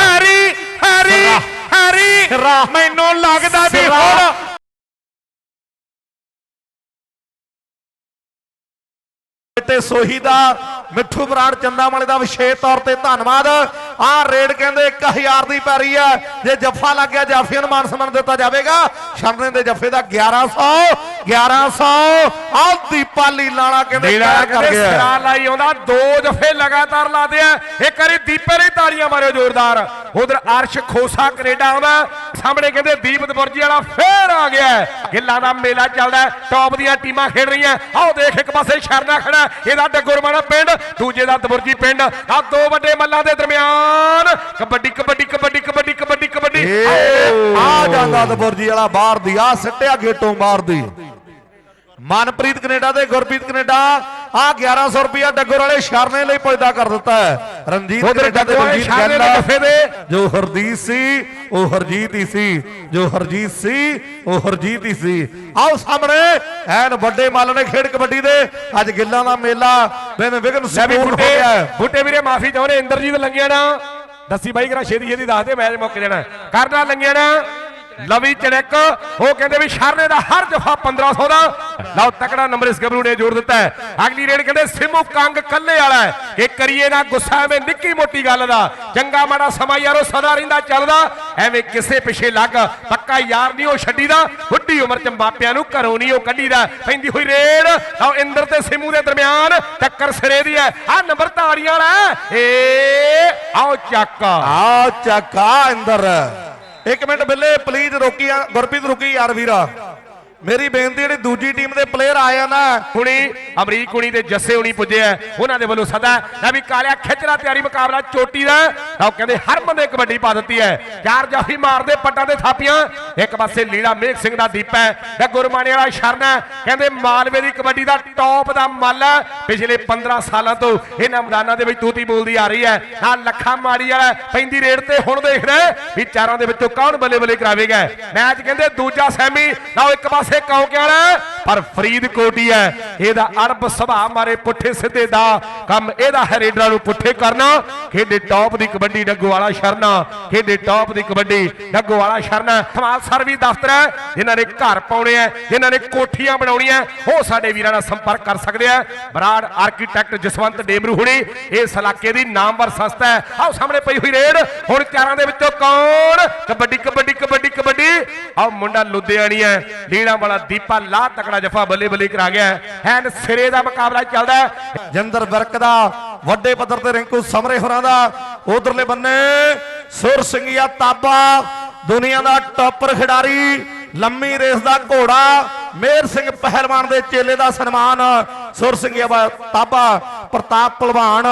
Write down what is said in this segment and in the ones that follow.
Harry Harry. Harry. ਮੈਨੂੰ ਲੱਗਦਾ ਵੀ। ਹੁਣ ਤੇ ਸੋਹੀ ਦਾ ਮਿੱਠੂ ਬਰਾੜ ਚੰਦਾਮਲੇ ਦਾ ਵਿਸ਼ੇਸ਼ ਤੌਰ ਤੇ ਧੰਨਵਾਦ। ਆਹ ਰੇਡ ਕਹਿੰਦੇ 1000 ਦੀ ਪੈਰੀ ਆ ਜੇ ਜੱਫਾ ਲੱਗ ਗਿਆ ਜਾਫੀਆਂ ਨੂੰ ਮਾਨ ਸਨਮਾਨ ਦਿੱਤਾ ਜਾਵੇਗਾ। ਸ਼ਰਨੇ ਦੇ ਜੱਫੇ ਦਾ 1100 1100 ਆਹ ਦੀਪਾਲੀ ਲਾਲਾ ਕਹਿੰਦੇ ਸਿਰਾ ਲਾਈ ਆਉਂਦਾ ਦੋ ਦਫੇ ਲਗਾਤਾਰ ਲਾਦੇ ਆ ਇੱਕ ਵਾਰੀ ਦੀਪੇ ਲਈ ਤਾੜੀਆਂ ਮਾਰਿਓ ਜ਼ੋਰਦਾਰ। ਉਧਰ ਅਰਸ਼ ਖੋਸਾ ਕੈਨੇਡਾ ਆਉਂਦਾ। ਸਾਹਮਣੇ ਕਹਿੰਦੇ ਦੀਪ ਦਬੁਰਜੀ ਵਾਲਾ ਫੇਰ ਆ ਗਿਆ। ਹੈ। ਗਿੱਲਾਂ ਦਾ ਮੇਲਾ ਚੱਲਦਾ ਹੈ, ਟੌਪ ਦੀਆਂ ਟੀਮਾਂ ਖੇਡ ਰਹੀਆਂ। ਆਓ ਦੇਖ ਇੱਕ ਪਾਸੇ ਸ਼ਰਨਾ ਖੜਾ ਹੈ, ਇਹਦਾ ਡੱਗੁਰਮਾਣਾ ਪਿੰਡ ਦੂਜੇ ਦਾ ਦਬੁਰਜੀ ਪਿੰਡ। ਆ ਦੋ ਵੱਡੇ ਮੱਲਾਂ ਦੇ ਦਰਮਿਆਨ। ਕਬੱਡੀ ਕਬੱਡੀ ਕਬੱਡੀ ਕਬੱਡੀ ਕਬੱਡੀ ਕਬੱਡੀ। ਆ ਜਾਂਦਾ ਦਬੁਰਜੀ ਵਾਲਾ ਬਾਹਰ ਦੀ ਆ ਸਿੱਟਿਆ ਗੇਟੋਂ ਬਾਹਰ ਦੀ ਮਨਪ੍ਰੀਤ ਕੈਨੇਡਾ ਤੇ ਗੁਰਪ੍ਰੀਤ ਕੈਨੇਡਾ। ਆ 1100 ਰੁਪਿਆ ਡੱਗਰ ਵਾਲੇ ਸ਼ਰਨੇ ਲਈ ਪੁੱਜਦਾ ਕਰ ਦਿੱਤਾ ਹੈ। ਰਣਜੀਤ ਉਧਰ ਡੱਗਰ ਵਾਲੇ ਰਣਜੀਤ ਸ਼ਰਨੇ ਦੇ ਜੱਫੇ ਦੇ। ਜੋ ਹਰਜੀਤ ਸੀ ਉਹ ਹਰਜੀਤ ਹੀ ਸੀ ਜੋ ਹਰਜੀਤ ਸੀ ਉਹ ਹਰਜੀਤ ਹੀ ਸੀ। ਆਓ ਸਾਹਮਣੇ ਐਨ ਵੱਡੇ ਮੱਲ ਨੇ ਖੇਡ ਕਬੱਡੀ ਦੇ। ਅੱਜ ਗਿੱਲਾਂ ਦਾ ਮੇਲਾ ਬਿਨ ਵਿਗਨ ਸਪੂਨ ਹੋ ਬੁੱਟੇ ਗਿਆ। ਬੁੱਟੇ ਵੀਰੇ ਮਾਫੀ ਚਾਹੁੰਦੇ ਇੰਦਰਜੀਤ ਲੰਗਿਆ ਨਾ ਦੱਸੀ ਬਾਈ ਕਰਾ ਛੇਤੀ ਛੇਤੀ ਦੱਸ ਦੇ ਮੈਚ ਮੁੱਕ ਜਾਣਾ। ਕਰਨਾ ਲੰਗਿਆ ਨਾ ਲਵੀ ਚੜਕ, ਉਹ ਕਹਿੰਦੇ ਵੀ ਸ਼ਰਨੇ ਦਾ ਹਰ ਜਫਾ 1500 ਦਾ। ਲਓ, ਤਕੜਾ ਨੰਬਰ ਇਸ ਗੱਭਰੂ ਨੇ ਜੋੜ ਦਿੱਤਾ ਹੈ। ਅਗਲੀ ਰੇਡ ਕਹਿੰਦੇ, ਸਿਮੂ ਕੰਗ ਕੱਲੇ ਵਾਲਾ ਹੈ। ਕਰੀਏ ਨਾ ਗੁੱਸਾ, ਐਵੇਂ ਨਿੱਕੀ ਮੋਟੀ ਗੱਲ ਦਾ। ਚੰਗਾ ਮਾੜਾ ਸਮਾਂ ਯਾਰੋ, ਸਦਾ ਰਹਿੰਦਾ, ਚੱਲਦਾ। ਐਵੇਂ ਕਿਸੇ ਪਿੱਛੇ ਲੱਗ, ਪੱਕਾ ਯਾਰ ਨਹੀਂ ਉਹ ਛੱਡੀਦਾ ਬੁੱਢੀ ਉਮਰ ਚ ਮਾਪਿਆਂ ਨੂੰ ਘਰੋਂ ਨਹੀਂ ਉਹ ਕੱਢੀਦਾ। ਪੈਂਦੀ ਹੋਈ ਰੇਡ। ਲਓ, ਇੰਦਰ ਤੇ ਸਿਮੂ ਦੇ ਦਰਮਿਆਨ ਟੱਕਰ ਸਿਰੇ ਦੀ ਹੈ। ਆ ਨੰਬਰ ਤਾੜੀਆਂ ਵਾਲਾ ਏ, ਆਓ ਚੱਕ। ਆ ਚੱਕਾ ਅੰਦਰ ਇੱਕ ਮਿੰਟ ਬਿੱਲੇ ਪਲੀਜ਼ ਰੋਕੀ ਆ ਗੁਰਪ੍ਰੀਤ ਰੁਕੀ ਯਾਰ ਵੀਰਾ। ਮੇਰੀ ਬੇਨਤੀ ਜਿਹੜੀ ਦੂਜੀ ਟੀਮ ਦੇ ਪਲੇਅਰ ਆਏ ਆ ਨਾ। ਹੁਣੀ ਅਮਰੀਕ ਹੁਣੀ ਤੇ ਜੱਸੇ ਹੁਣੀ ਪੁੱਜੇ ਆ। ਉਹਨਾਂ ਦੇ ਵੱਲੋਂ ਸਦਾ ਲੈ ਵੀ ਕਾਲਿਆ ਖਿੱਚਰਾ ਤਿਆਰੀ ਮੁਕਾਬਲਾ ਚੋਟੀ ਦਾ। ਤਾਂ ਕਹਿੰਦੇ ਹਰ ਬੰਦੇ ਕਬੱਡੀ ਪਾ ਦਿੱਤੀ ਹੈ। ਚਾਰ ਜਾਫੀ ਮਾਰਦੇ ਪੱਟਾਂ ਦੇ ਥਾਪੀਆਂ। ਇੱਕ ਪਾਸੇ ਲੀਲਾ ਮੇਘ ਸਿੰਘ ਦਾ ਦੀਪ ਹੈ ਤੇ ਗੁਰਮਾਣੇ ਵਾਲਾ ਸ਼ਰਨ ਹੈ। ਕਹਿੰਦੇ ਮਾਲਵੇ ਦੀ ਕਬੱਡੀ ਦਾ ਟੌਪ ਦਾ ਮੱਲ ਹੈ। ਪਿਛਲੇ 15 ਸਾਲਾਂ ਤੋਂ ਇਹਨਾਂ ਮੈਦਾਨਾਂ ਦੇ ਵਿੱਚ ਤੂਤੀ ਬੋਲਦੀ ਆ ਰਹੀ ਹੈ। ਨਾਲ ਲੱਖਾਂ ਮਾਰੀ ਵਾਲਾ ਪੈਂਦੀ ਰੇਡ ਤੇ ਹੁਣ ਦੇਖਣਾ ਵੀ ਚਾਰਾਂ ਦੇ ਵਿੱਚੋਂ ਕੌਣ ਬੱਲੇ ਬੱਲੇ ਕਰਾਵੇਗਾ। ਮੈਚ ਕਹਿੰਦੇ ਦੂਜਾ ਸੈਮੀ। ਲਓ ਇੱਕ ਪਾਸੇ ਕੌਂਕੇ ਵਾਲਾ ਪਰ ਫਰੀਦਕੋਟ ਹੈ। ਇਹਦਾ ਅਰਬ ਸੁਭਾਅ ਮਾਰੇ ਪੁੱਠੇ ਸਿੱਧੇ ਦਾ ਕੰਮ ਇਹਦਾ ਹੈ ਰੇਡਰਾਂ ਨੂੰ ਪੁੱਠੇ ਕਰਨਾ। ਖੇਡੇ ਟੌਪ ਦੀ ਕਬੱਡੀ ਡੱਗੋ ਵਾਲਾ ਸ਼ਰਨਾ। ਖੇਡੇ ਟੌਪ ਦੀ ਕਬੱਡੀ ਡੱਗੋ ਵਾਲਾ ਸ਼ਰਨਾ ਸਮਾਜ ਸਰਵੀ ਦਫ਼ਤਰ ਹੈ। ਜਿਨ੍ਹਾਂ ਨੇ ਘਰ ਪਾਉਣੇ ਆ ਜਿਨ੍ਹਾਂ ਨੇ ਕੋਠੀਆਂ ਬਣਾਉਣੀਆਂ ਉਹ ਸਾਡੇ ਵੀਰਾਂ ਨਾਲ ਸੰਪਰਕ ਕਰ ਸਕਦੇ ਆ ਬਰਾੜ ਆਰਕੀਟੈਕਟ ਜਸਵੰਤ ਡੇਮਰੂ ਹੁਣੀ, ਇਸ ਇਲਾਕੇ ਦੀ ਨਾਮਵਰ ਸੰਸਥਾ ਹੈ। ਆਓ ਸਾਹਮਣੇ ਪਈ ਹੋਈ ਰੇਡ। ਹੁਣ ਚਾਰਾਂ ਦੇ ਵਿੱਚੋਂ ਕੌਣ? ਕਬੱਡੀ ਕਬੱਡੀ ਕਬੱਡੀ ਕਬੱਡੀ। ਆਓ ਮੁੰਡਾ ਲੁਧਿਆਣੀ ਹੈ, ਲੀੜਾ ਵਾਲਾ ਦੀਪਾ ਲਾ ਤਕੜਾ ਜਫਾ ਬੱਲੇ ਬੱਲੇ ਕਰਾ ਗਿਆ ਹੈ। ਸਿਰੇ ਦਾ ਮੁਕਾਬਲਾ ਚੱਲਦਾ ਜਿੰਦਰ ਵਿਰਕ ਦਾ, ਵੱਡੇ ਪੱਧਰ ਤੇ ਰਿੰਕੂ ਸਮਰੇ ਹੋਰਾਂ ਦਾ, ਉਧਰਲੇ ਬੰਨੇ ਸੁਰ ਸਿੰਘੀਆ ਤਾਬਾ, ਦੁਨੀਆ ਦਾ ਟੌਪਰ ਖਿਡਾਰੀ, ਲੰਮੀ ਰੇਸ ਦਾ ਘੋੜਾ ਮੇਰ ਸਿੰਘ ਪਹਿਲਵਾਨ ਦੇ ਚੇਲੇ ਦਾ ਸਨਮਾਨ, ਸੁਰ ਸਿੰਘ ਤਾਬਾ, ਪ੍ਰਤਾਪ ਪਹਿਲਵਾਨ,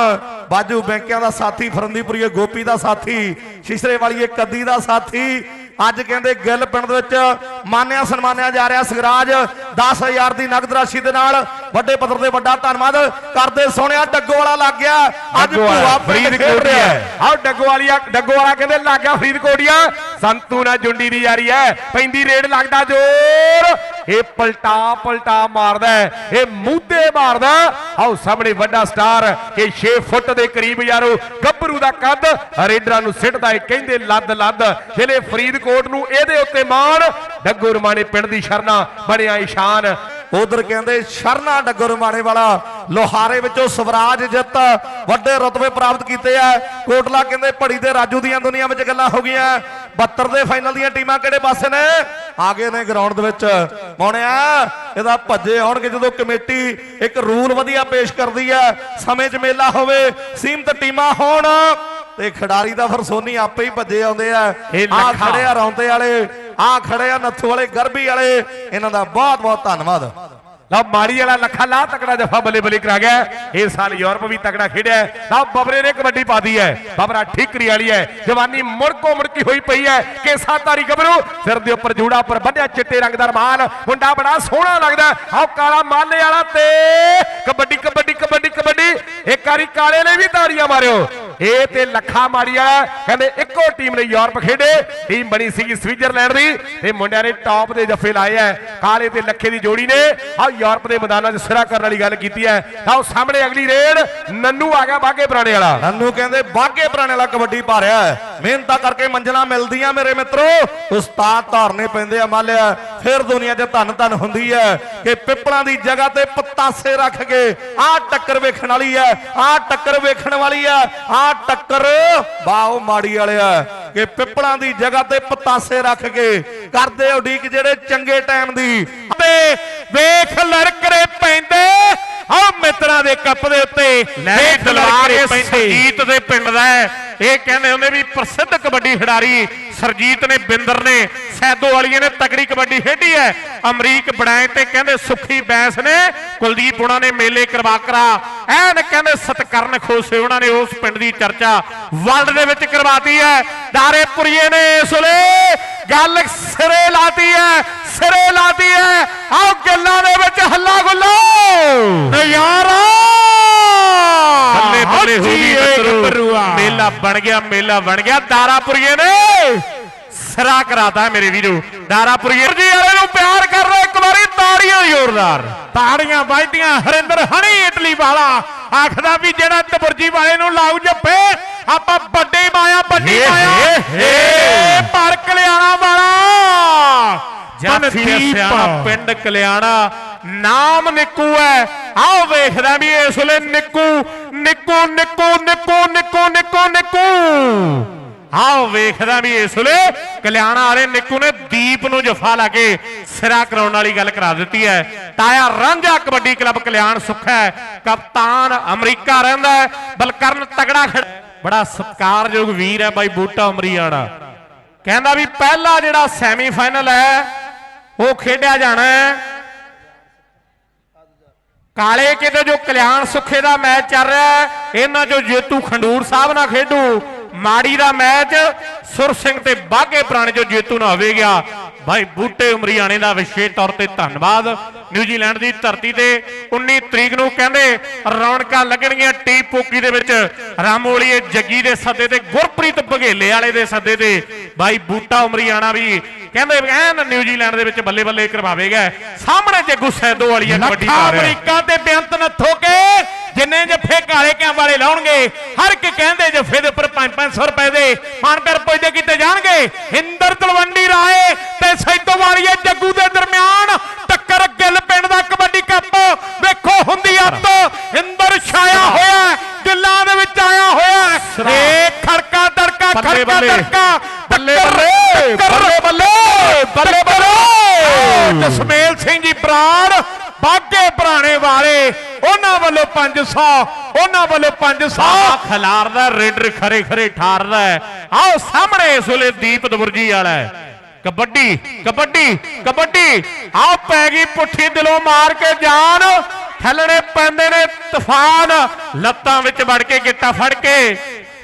ਬਾਜੂ ਬੈਂਕਿਆਂ ਦਾ ਸਾਥੀ, ਫਰੰਦੀਪੁਰੀਏ ਗੋਪੀ ਦਾ ਸਾਥੀ ਸ਼ਿਸ਼ਰੇ ਵਾਲੀਏ ਕੱਦੀ ਦਾ ਸਾਥੀ ਅੱਜ ਕਹਿੰਦੇ ਗਿੱਲ ਪਿੰਡ ਦੇ ਵਿੱਚ ਮਾਨਿਆ ਸਨਮਾਨਿਆ ਜਾ ਰਿਹਾ ਸਗਰਾਜ 10000 ਦੀ ਨਗਦ ਰਾਸ਼ੀ ਦੇ ਨਾਲ ਵੱਡੇ ਪੱਧਰ ਤੇ ਵੱਡਾ ਧੰਨਵਾਦ ਕਰਦੇ ਸੋਹਣਿਆ ਡੱਗੋ ਵਾਲਾ ਲੱਗ ਗਿਆ। ਅੱਜ ਭੂਆ ਫਰੀਦਕੋਟੀਆ ਰਿਹਾ ਹੈ ਆਓ ਡੱਗੋ ਵਾਲੀਆ ਡੱਗੋ ਵਾਲਾ ਕਹਿੰਦੇ ਲੱਗ ਗਿਆ ਫਰੀਦਕੋਟੀਆ। ਸੰਤੂ ਨਾਲ ਜੁੰਡੀ ਦੀ ਯਾਰੀ ਹੈ। ਪੈਂਦੀ ਰੇਡ ਲੱਗਦਾ ਜ਼ੋਰ। ਇਹ ਪਲਟਾ ਪਲਟਾ ਮਾਰਦਾ ਇਹ ਮੂਧੇ ਮਾਰਦਾ। ਆਓ ਸਾਹਮਣੇ ਵੱਡਾ ਸਟਾਰ ਇਹ 6 ਫੁੱਟ ਦੇ ਕਰੀਬ ਯਾਰੋ ਗੱਭਰੂ ਦਾ ਕੱਦ ਰੇਡਰਾਂ ਨੂੰ ਸਿੱਟਦਾ ਏ ਕਹਿੰਦੇ ਲੱਦ ਲੱਦ। ਜ਼ਿਲ੍ਹੇ ਫਰੀਦਕੋਟ ਨੂੰ ਇਹਦੇ ਉੱਤੇ ਮਾਣ ਡੱਗੋ ਰਮਾਣੇ ਪਿੰਡ ਦੀ ਸ਼ਰਨਾ ਬਣਿਆ ਇਸ਼ਾਨ ਉਧਰ ਕਹਿੰਦੇ ਸ਼ਰਨਾ ਡੱਗਰ ਮਾਣੇ ਵਾਲਾ ਲੋਹਾਰੇ ਵਿੱਚੋਂ ਸਵਰਾਜ ਜਿੱਤ ਵੱਡੇ ਰਤਬੇ ਪ੍ਰਾਪਤ ਕੀਤੇ ਆ। ਕੋਟਲਾ ਕਹਿੰਦੇ ਭੜੀ ਤੇ ਰਾਜੂ ਦੀਆਂ ਦੁਨੀਆ ਵਿੱਚ ਗੱਲਾਂ ਹੋ ਗਈਆਂ। 72 ਦੇ ਫਾਈਨਲ ਦੀਆਂ ਟੀਮਾਂ ਕਿਹੜੇ ਪਾਸੇ ਨੇ? ਆਗੇ ਨੇ ਗਰਾਊਂਡ ਦੇ ਵਿੱਚ। ਮੋਣਿਆ ਇਹਦਾ ਭੱਜੇ ਆਉਣਗੇ ਜਦੋਂ ਕਮੇਟੀ ਇੱਕ ਰੂਲ ਵਧੀਆ ਪੇਸ਼ ਕਰਦੀ ਹੈ ਸਮੇਂ 'ਚ ਮੇਲਾ ਹੋਵੇ ਸੀਮਤ ਟੀਮਾਂ ਹੋਣ ਤੇ ਖਿਡਾਰੀ ਦਾ ਫਿਰ ਸੋਨੀ ਆਪੇ ਹੀ ਭੱਜੇ ਆਉਂਦੇ ਆ। ਆ। ਖੜੇ ਆ ਰੌਂਦੇ ਵਾਲੇ। ਆ ਖੜੇ ਆ ਨੱਥੂ ਵਾਲੇ ਗਰਬੀ ਵਾਲੇ। ਇਹਨਾਂ ਦਾ ਬਹੁਤ ਬਹੁਤ ਧੰਨਵਾਦ। ਲਓ ਮਾੜੀ ਵਾਲਾ ਲੱਖਾ ਲਾ ਤਕੜਾ ਜਫਾ ਬੱਲੇ ਬੱਲੇ ਕਰਾ ਗਿਆ ਇਸ ਸਾਲ ਯੂਰਪ ਵੀ ਤਕੜਾ ਖੇਡਿਆ ਹੈ। ਬਬਰੇ ਨੇ ਕਬੱਡੀ ਪਾਦੀ ਹੈ। ਬਬਰਾ ਠੀਕਰੀ ਵਾਲੀ ਹੈ। ਜਵਾਨੀ ਮੁੜਕੋ ਮੁੜਕੀ ਹੋਈ ਪਈ ਹੈ। ਕੇਸਾ ਤਾਰੀ ਗੱਭਰੂ ਸਿਰ ਦੇ ਉੱਪਰ ਜੂੜਾ ਉੱਪਰ ਬੰਨਿਆ ਚਿੱਟੇ ਰੰਗ ਦਾ ਰਮਾਲ, ਮੁੰਡਾ ਬੜਾ ਸੋਹਣਾ ਲੱਗਦਾ ਹੈ। ਕਾਲਾ ਮਾਲੇ ਵਾਲਾ ਤੇ ਕਬੱਡੀ ਕਬੱਡੀ ਕਬੱਡੀ ਕਬੱਡੀ। ਇੱਕ ਵਾਰੀ ਕਾਲੇ ਨੇ ਵੀ ਤਾੜੀਆਂ ਮਾਰਿਓ। ਇਹ ਤੇ ਲੱਖਾ ਮਾੜੀ ਵਾਲਾ ਕਹਿੰਦੇ ਇੱਕੋ ਟੀਮ ਨੇ ਯੂਰਪ ਖੇਡੇ। ਟੀਮ ਬਣੀ ਸੀਗੀ ਸਵਿਟਜ਼ਰਲੈਂਡ ਦੀ। ਤੇ ਮੁੰਡਿਆਂ ਨੇ ਟੌਪ ਦੇ ਜੱਫੇ ਲਾਏ ਐ ਕਾਲੇ ਤੇ ਲੱਖੇ ਦੀ ਜੋੜੀ ਨੇ। ਆ ਯੂਰਪ ਦੇ ਮੈਦਾਨਾਂ 'ਚ ਸਿਰਾ ਕਰਨ ਵਾਲੀ ਗੱਲ ਕੀਤੀ ਐ ਤਾਂ ਸਾਹਮਣੇ ਅਗਲੀ ਰੇਡ, ਨੰਨੂ ਆ ਗਿਆ ਬਾਗੇ ਪੁਰਾਣੇ ਵਾਲਾ। ਨੰਨੂ ਕਹਿੰਦੇ ਬਾਗੇ ਪੁਰਾਣੇ ਵਾਲਾ ਕਬੱਡੀ ਪਾ ਰਿਹਾ ਹੈ। ਮਿਹਨਤਾਂ ਕਰਕੇ ਮੰਜ਼ਲਾਂ ਮਿਲਦੀਆਂ ਮੇਰੇ ਮਿੱਤਰੋ। ਉਸਤਾਦ ਧਾਰਨੇ ਪੈਂਦੇ ਆ ਮਾਲਿਆ। ਫਿਰ ਦੁਨੀਆ 'ਚ ਧੰਨ ਧੰਨ ਹੁੰਦੀ ਹੈ ਕਿ ਪਿੱਪਲਾਂ ਦੀ ਜਗ੍ਹਾ ਤੇ ਪਤਾਸੇ ਰੱਖ ਕੇ ਆਹ ਟੱਕਰ ਵੇਖਣ ਵਾਲੀ ਹੈ, ਆਹ ਟੱਕਰ ਵੇਖਣ ਵਾਲੀ ਹੈ, ਆਹ ਟੱਕਰ ਬਾਓ ਮਾੜੀ ਵਾਲਿਆ ਕਿ ਪਿੱਪਲਾਂ ਦੀ ਜਗ੍ਹਾ ਤੇ ਪਤਾਸੇ ਰੱਖ ਕੇ ਕਰਦੇ ਉਡੀਕ ਜਿਹੜੇ ਚੰਗੇ ਟਾਈਮ ਦੀ। ਤੇ ਵੇਖ ਲੜਕਰੇ ਪੈਂਦੇ। ਆ ਮਿੱਤਰਾਂ ਦੇ ਕੱਪ ਦੇ ਉੱਤੇ ਲੈ ਲੜਕਰੇ ਇਹ ਸਰਜੀਤ ਦੇ ਪਿੰਡ ਦਾ ਹੈ। ਇਹ ਕਹਿੰਦੇ ਹੁੰਦੇ ਵੀ ਪ੍ਰਸਿੱਧ ਕਬੱਡੀ ਖਿਡਾਰੀ ਸਰਜੀਤ ਨੇ ਬਿੰਦਰ ਨੇ ਸੈਦੋ ਵਾਲੀਏ ਨੇ ਤਕੜੀ ਕਬੱਡੀ ਖੇਡੀ ਹੈ। ਅਮਰੀਕ ਬੜਾਏ ਤੇ ਕਹਿੰਦੇ ਸੁਖੀ ਬੈਂਸ ਨੇ ਕੁਲਦੀਪ ਉਹਨਾਂ ਨੇ ਮੇਲੇ ਕਰਵਾ ਕਰਾ। ਐਨ ਕਹਿੰਦੇ ਸਤਕਰਨ ਖੋਸੇ ਉਹਨਾਂ ਨੇ ਉਸ ਪਿੰਡ ਦੀ ਚਰਚਾ ਵਰਲਡ ਦੇ ਵਿੱਚ ਕਰਵਾਤੀ ਹੈ। ਦਾਰੇਪੁਰੀਏ ਨੇ ਇਸ ਵੇਲੇ ਗੱਲ ਸਿਰੇ ਲਾਤੀ ਹੈ ਸਿਰੇ ਲਾਤੀ ਹੈ। ਆਓ ਗੱਲਾਂ ਦੇ ਨਜ਼ਾਰਾ ਬੱਲੇ ਬੱਲੇ ਹੋ ਗਈ ਹੱਥੀ ਏ ਮਿੱਤਰੋ ਗੱਭਰੂਆ। ਮੇਲਾ ਬਣ ਗਿਆ ਮੇਲਾ ਬਣ ਗਿਆ। ਦਾਰਾਪੁਰੀਏ ਨੇ ਸਰਾ ਕਰਾਤਾ ਮੇਰੇ ਵੀਰੋ। ਦਾਰਾਪੁਰੀਏ ਜੀ ਵਾਲੇ ਨੂੰ ਪਿਆਰ ਕਰ ਰਹੇ ਇੱਕ ਵਾਰੀ ਤਾੜੀਆਂ ਜ਼ੋਰਦਾਰ। ਤਾੜੀਆਂ ਵੱਜਦੀਆਂ ਹਰਿੰਦਰ ਹਣੀ ਇਟਲੀ ਵਾਲਾ ਆਖਦਾ ਵੀ ਜਿਹੜਾ ਤਬਰਜੀ ਵਾਲੇ ਨੂੰ ਲਾਉ ਜੱਫੇ ਆਪਾਂ ਵੱਡੇ ਮਾਇਆ ਵੱਡੀ ਮਾਇਆ। ਹੇ, ਹੇ। ਏ ਪਰ ਕਲਿਆਣਾ ਵਾਲਾ ਜਾਫੀ। ਸਿਆਣਾ ਪਿੰਡ ਕਲਿਆਣਾ ਨਾਮ ਨਿੱਕੂ ਹੈ। ਆਓ ਵੇਖਦਾ ਵੀ ਇਸ ਵੇਲੇ ਨਿੱਕੂ ਨਿੱਕੂ ਨਿੱਕੂ ਨਿੱਕੂ ਨਿੱਕੂ ਨਿੱਕੂ ਨਿੱਕੂ। ਆਓ ਵੇਖਦਾ ਵੀ ਇਸ ਵੇਲੇ ਕਲਿਆਣਾ ਵਾਲੇ ਨਿੱਕੂ ਨੇ ਦੀਪ ਨੂੰ ਜਫਾ ਲਾ ਕੇ ਸਿਰਾ ਕਰਾਉਣ ਵਾਲੀ ਗੱਲ ਕਰਾ ਦਿੱਤੀ ਹੈ। ਤਾਇਆ ਰਾਂਝਾ ਕਬੱਡੀ ਕਲੱਬ ਕਲਿਆਣ ਸੁੱਖਾ ਹੈ। ਕਪਤਾਨ ਅਮਰੀਕਾ ਰਹਿੰਦਾ ਹੈ। ਬਲਕਰਨ ਤਗੜਾ ਖਿਡ- ਬੜਾ ਸਤਿਕਾਰਯੋਗ ਵੀਰ ਹੈ ਬਾਈ ਬੂਟਾ ਅਮਰੀਆਣਾ। ਕਹਿੰਦਾ ਵੀ ਪਹਿਲਾ ਜਿਹੜਾ ਸੈਮੀਫਾਈਨਲ ਹੈ ਉਹ ਖੇਡਿਆ ਜਾਣਾ ਕਾਲੇ ਕਿਤੇ ਜੋ ਕਲਿਆਣ ਸੁੱਖੇ ਦਾ ਮੈਚ ਚੱਲ ਰਿਹਾ ਇਹਨਾਂ ਜੋ ਜੇਤੂ ਖੰਡੂਰ ਸਾਹਿਬ ਨਾਲ ਖੇਡੂ। ਮਾੜੀ ਦਾ ਮੈਚ, ਸੁਰ ਸਿੰਘ ਤੇ ਬਾਗੇ ਪੁਰਾਣੇ ਜੋ ਜੇਤੂ ਨਾ ਹੋਵੇਗਾ ਭਾਈ ਬੂਟੇ ਉਮਰੀਆਣੇ ਦਾ ਵਿਸ਼ੇਸ਼ ਤੌਰ ਤੇ ਧੰਨਵਾਦ। ਨਿਊਜ਼ੀਲੈਂਡ ਦੀ ਧਰਤੀ ਤੇ 19 ਤਰੀਕ ਨੂੰ ਕਹਿੰਦੇ ਰੌਣਕਾਂ ਲੱਗਣਗੀਆਂ ਟੀ ਪੋਕੀ ਦੇ ਵਿੱਚ। ਰਾਮੋਲੀਏ ਜੱਗੀ ਦੇ ਸੱਦੇ ਤੇ ਗੁਰਪ੍ਰੀਤ ਬਘੇਲੇ ਵਾਲੇ ਦੇ ਸੱਦੇ ਤੇ। ਭਾਈ ਬੂਟਾ ਉਮਰੀਆਣਾ ਵੀ ਕਹਿੰਦੇ ਐਨ ਨਿਊਜ਼ੀਲੈਂਡ ਦੇ ਵਿੱਚ ਬੱਲੇ ਬੱਲੇ ਕਰਵਾਵੇਗਾ। ਸਾਹਮਣੇ ਜੱਗੂ ਸੈਦੋ ਵਾਲੀ ਕਬੱਡੀ ਲੱਖਾਂ ਪਾ ਰਿਹਾ। ਅਮਰੀਕਾ ਤੇ ਬੇਅੰਤ ਨੱਥੋ ਕੇ ਜਿੰਨੇ ਜੱਫੇ ਕਾਲੇ ਕਿਆਂ ਵਾਲੇ ਲਾਉਣਗੇ ਹਰ ਇੱਕ ਕਹਿੰਦੇ ਜੱਫੇ ਦੇ ਉੱਪਰ 5-500 ਰੁਪਏ ਦੇ ਮਾਨ ਪਿਆਰ ਪੁੱਜਦੇ ਕੀਤੇ ਜਾਣਗੇ। ਹਿੰਦਰ ਤਲਵੰਡੀ ਰਾਏ ਤੇ ਸੈਦੋ ਵਾਲੀਏ ਜੱਗੂ ਦੇ ਦਰਮਿਆਨ ਟੱਕਰ ਗਿੱਲ ਪਿੰਡ ਦਾ ਕਬੱਡੀ ਕੱਪ। ਵੇਖੋ ਹੁੰਦੀ ਅੱਤ ਹਿੰਦਰ ਛਾਇਆ ਹੋਇਆ ਦਿਲਾਂ ਦੇ ਵਿੱਚ ਆਇਆ ਹੋਇਆ। ਹੈ। ਏ ਖੜਕਾ ਦੜਕਾ ਬੱਲੇ ਖੜਕਾ। ਦੜਕਾ ਬੱਲੇ ਟੱਕਰ, ਬੱਲੇ, ਟੱਕਰ। ਬੱਲੇ ਬੱਲੇ, ਬੱਲੇ ਬੱਲੇ। ਜਸਮੇਲ ਸਿੰਘ ਜੀ ਪ੍ਰਾਣ ਬਾਗੇ ਪੁਰਾਣੇ ਵਾਲੇ ਉਹਨਾਂ ਵੱਲੋਂ 500 ਉਹਨਾਂ ਵੱਲੋਂ 500 ਖਿਲਾਰਦਾ, ਰੇਡਰ ਖਰੇ ਖਰੇ ਠਾਰਦਾ ਆਓ ਸਾਹਮਣੇ ਇਸ ਵੇਲੇ ਦੀਪ ਦਬੁਰਜੀ ਵਾਲਾ ਕਬੱਡੀ ਕਬੱਡੀ ਕਬੱਡੀ। ਆਓ ਪੈ ਗਈ ਪੁੱਠੀ ਦਿਲੋਂ ਮਾਰ ਕੇ ਜਾਨ। ਥੱਲੜੇ ਪੈਂਦੇ ਨੇ ਤੂਫਾਨ। ਲੱਤਾਂ ਵਿੱਚ ਵੜ ਕੇ ਗਿੱਟਾ ਫੜ ਕੇ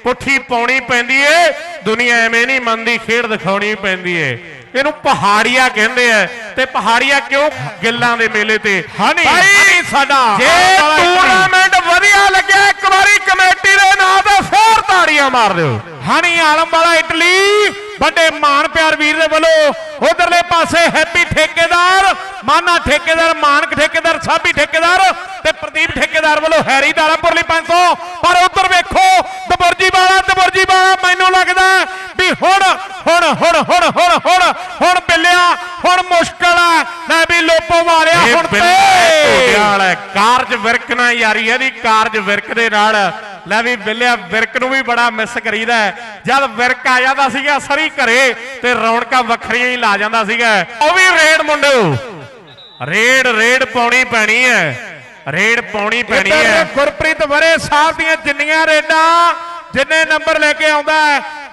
ਪੁੱਠੀ ਪਾਉਣੀ ਪੈਂਦੀ ਏ। ਦੁਨੀਆ ਐਵੇਂ ਨਹੀਂ ਮੰਨਦੀ, ਖੇਡ ਦਿਖਾਉਣੀ ਪੈਂਦੀ ਏ। ਇਹਨੂੰ ਪਹਾੜੀਆ ਕਹਿੰਦੇ ਆ। ਤੇ ਪਹਾੜੀਆ ਕਿਉਂ? ਗਿੱਲਾਂ ਦੇ ਮੇਲੇ ਤੇ। ਭਾਈ, ਹਨੀ ਸਾਡਾ। ਜੇ ਟੂਰਨਾਮੈਂਟ ਵਧੀਆ ਲੱਗਿਆ ਇੱਕ ਵਾਰੀ ਕਮੇਟੀ ਦੇ ਨਾਂ ਤੇ ਫੇਰ ਤਾੜੀਆਂ ਮਾਰ ਦਿਓ। ਹਣੀ ਆਲਮ ਵਾਲਾ ਇਟਲੀ। ਵੱਡੇ ਮਾਨ ਪਿਆਰ ਵੀਰ ਦੇ ਵੱਲੋਂ ਉਧਰਲੇ ਪਾਸੇ ਹੈਪੀ ਠੇਕੇਦਾਰ ਮਾਨਾ ਠੇਕੇਦਾਰ ਮਾਨਕ ਠੇਕੇਦਾਰ ਸਾਬੀ ਠੇਕੇਦਾਰ ਤੇ ਪ੍ਰਦੀਪ ਠੇਕੇਦਾਰ ਵੱਲੋਂ ਹੈਰੀ ਦਾਰਾਪੁਰ ਲਈ 500 ਪਰ ਉਧਰ ਵੇਖੋ ਦਬਰਜੀ ਵਾਲਾ ਦਬਰਜੀ ਵਾਲਾ ਮੈਨੂੰ ਲੱਗਦਾ ਵੀ ਹੁਣ ਹੁਣ ਹੁਣ ਹੁਣ ਹੁਣ ਹੁਣ ਹੁਣ ਬਿੱਲਿਆ ਹੁਣ ਮੁਸ਼ਕਲ ਆ ਲੈ ਵੀ ਲੋਪੋ ਮਾਰਿਆ ਇਹ ਹੁਣ ਤੇ ਹੈ। ਕਾਰਜ ਵਿਰਕ ਨਾਲ ਯਾਰੀ ਇਹਦੀ ਕਾਰਜ ਵਿਰਕ ਦੇ ਨਾਲ ਲੈ ਵੀ ਬਿੱਲਿਆ ਵਿਰਕ ਨੂੰ ਵੀ ਬੜਾ ਮਿਸ ਕਰੀਦਾ। ਜਦ ਵਿਰਕ ਆ ਜਾਂਦਾ ਸੀਗਾ ਸਰੀ ਘਰੇ ਤੇ ਰੌਣਕਾਂ ਵੱਖਰੀਆਂ ਹੀ ਲਾ ਜਾਂਦਾ ਸੀਗਾ। ਉਹ ਵੀ ਰੇਡ ਮੁੰਡਿਓ ਰੇਡ ਰੇਡ ਪਾਉਣੀ ਪੈਣੀ ਹੈ। ਰੇਡ ਪਾਉਣੀ ਪੈਣੀ ਹੈ। ਗੁਰਪ੍ਰੀਤ ਵਰੇ ਸਾਹਿਬ ਦੀਆਂ ਜਿੰਨੀਆਂ ਰੇਡਾਂ ਜਿੰਨੇ ਨੰਬਰ ਲੈ ਕੇ ਆਉਂਦਾ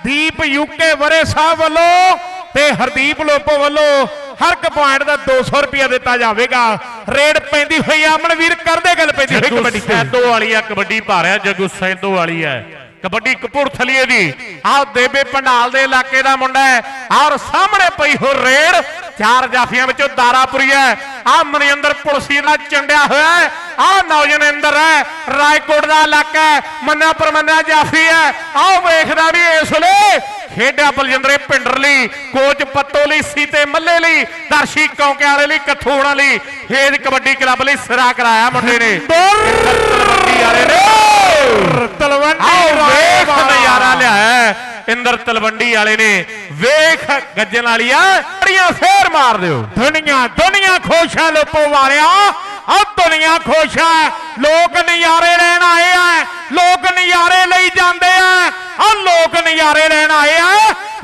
ਦੀਪ ਯੂਕੇ ਵਰੇ ਸਾਹਿਬ ਵੱਲੋਂ ਤੇ ਹਰਦੀਪ ਲੋਪੋ ਵੱਲੋਂ। ਹਰ ਇੱਕ ਪੁਆਇੰਟ ਦਾ 200 ਰੁਪਇਆ ਦਿੱਤਾ ਜਾਵੇਗਾ। ਰੇਡ ਪੈਂਦੀ ਹੋਈ ਆ, ਅਮਨਵੀਰ ਕਰਦੇ ਗੱਲ ਪੈਂਦੀ ਹੋਈ ਕਬੱਡੀ ਤੇ। ਸੈਦੋ ਵਾਲੀ ਆ ਕਬੱਡੀ ਪਾ ਰਿਹਾ ਜੱਗੂ ਸੈਦੋ ਵਾਲੀ ਹੈ ਕਬੱਡੀ ਕਪੂਰਥਲੀਏ ਦੀ। ਆਹ ਦੇਬੇ ਪੰਡਾਲ ਦੇ ਇਲਾਕੇ ਦਾ ਮੁੰਡਾ ਹੈ। ਔਰ ਸਾਹਮਣੇ ਪਈ ਹੋ ਰੇਡ। ਚਾਰ ਜਾਫੀਆਂ ਵਿੱਚੋਂ ਦਾਰਾਪੁਰੀ ਹੈ। ਆ ਮਨਿੰਦਰ ਪੁਲਸੀ ਨਾਲ ਚੰਡਿਆ ਹੋਇਆ ਹੈ। ਆਹ ਨੌਜਵਾਨ ਇੰਦਰ ਹੈ ਰਾਏਕੋਟ ਦਾ ਇਲਾਕਾ ਹੈ ਮੰਨਾ ਪਰਮੰਨਾ ਜਾਫੀ ਹੈ। ਆਹ ਵੇਖਦਾ ਵੀ ਇਸ ਵੇਲੇ ਖੇਡਿਆ ਬਲਜਿੰਦਰੇ ਪਿੰਡਰਲੀ ਕੋਚ ਪੱਤੋ ਲਈ ਸੀਤੇ ਮੱਲੇ ਲਈ ਦਰਸ਼ੀ ਕੌਂਕੇ ਵਾਲੇ ਲਈ ਕਥੋੜਾ ਲਈ ਹੇਜ ਕਬੱਡੀ ਕਲੱਬ ਲਈ ਸਿਰਾ ਕਰਾਇਆ ਮੁੰਡੇ ਨੇ। ਤਲਵੰਡੀ ਵਾਲੇ ਨੇ। ਤਲਵੰਡੀ ਵੇਖ ਨਜ਼ਾਰਾ ਲਿਆ ਹੈ। ਇੰਦਰ ਤਲਵੰਡੀ ਵਾਲੇ ਨੇ। ਵੇਖ ਗੱਜਣ ਵਾਲੀਆਂ ਬੜੀਆਂ ਫੇਰ ਮਾਰ ਦਿਓ। ਦੁਨੀਆ ਦੁਨੀਆ ਖੁਸ਼ ਹੈ ਲੋਪੋ ਵਾਲਿਆ। ਆ ਦੁਨੀਆ ਖੁਸ਼ ਹੈ ਲੋਕ ਨਜ਼ਾਰੇ ਲੈਣ ਆਏ ਆ ਲੋਕ ਨਜ਼ਾਰੇ ਲਈ ਜਾਂਦੇ ਆ ਆ ਲੋਕ ਨਜ਼ਾਰੇ ਲੈਣ ਆਏ ਆ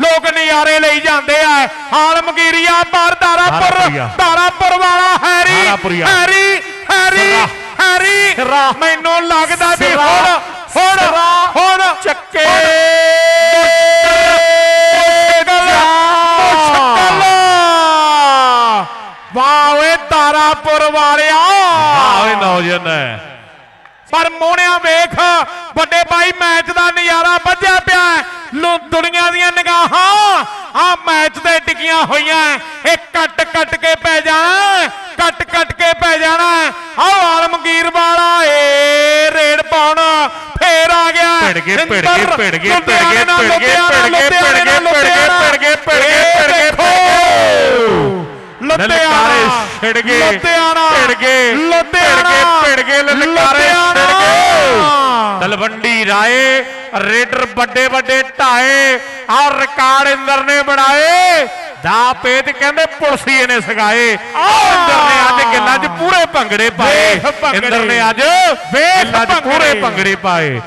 ਲੋਕ ਨਜ਼ਾਰੇ ਲਈ ਜਾਂਦੇ ਆ ਆਲਮਗੀਰੀਆ ਪਰ ਦਾਰਾਪੁਰ ਦਾਰਾਪੁਰੀਆ। ਦਾਰਾਪੁਰ ਵਾਲਾ ਹੈਰੀ। Harry Harry. ਹੈਰੀ। ਮੈਨੂੰ ਲੱਗਦਾ ਵੀ। ਹੁਣ ਹੁਣ। ਹੁਣ ਚੱਕੇ ਨੌਜਵਾਨ ਹੈ ਪਰ ਮੋਹਣਿਆ ਵੇਖ ਵੱਡੇ ਭਾਈ ਮੈਚ ਦਾ ਨਜ਼ਾਰਾ ਵੱਜਿਆ ਪਿਆ। ਲੋ ਦੁਨੀਆ ਦੀਆਂ ਨਿਗਾਹਾਂ ਆ ਮੈਚ ਤੇ ਟਿਕੀਆਂ ਹੋਈਆਂ ਇਹ ਕੱਟ ਕੱਟ ਕੇ ਪੈ ਜਾਣਾ ਕੱਟ ਕੱਟ ਕੇ ਪੈ ਜਾਣਾ ਆਹ ਆਲਮਗੀਰ ਵਾਲਾ ਏ ਰੇਡ ਪਾਉਣ ਫੇਰ ਆ ਗਿਆ ਭਿੜ ਗਏ, ਭਿੜ ਗਏ, ਭਿੜ ਗਏ, ਭਿੜ ਗਏ, ਭਿੜ ਗਏ, ਭਿੜ ਗਏ, ਭਿੜ ਗਏ, ਭਿੜ ਗਏ, ਭਿੜ ਗਏ, ਭਿੜ ਗਏ, ਲੁਧਿਆਣਾ ਛਿੜ ਗਏ ਲੁਧਿਆਣਾ ਭਿੜ ਗਏ ਲੁਧਿਆਣਾ ਭਿੜ ਗਏ ਲਲਕਾਰੇ ਛਿੜ। ਗਏ ਤਲਵੰਡੀ ਰਾਏ ਰੇਡਰ ਵੱਡੇ ਵੱਡੇ ਢਾਏ ਆ ਰਿਕਾਰਡ ਇੰਦਰ ਨੇ ਬਣਾਏ ਦਾ ਪੇਤ ਕਹਿੰਦੇ ਪੁਲਸੀਏ ਨੇ ਸਗਾਏ ਇੰਦਰ ਨੇ ਅੱਜ ਗੱਲਾਂ 'ਚ ਪੂਰੇ ਭੰਗੜੇ ਪਾਏ। ਇੰਦਰ ਨੇ ਅੱਜ ਵੇਖ ਪੂਰੇ। ਭੰਗੜੇ ਪਾਏ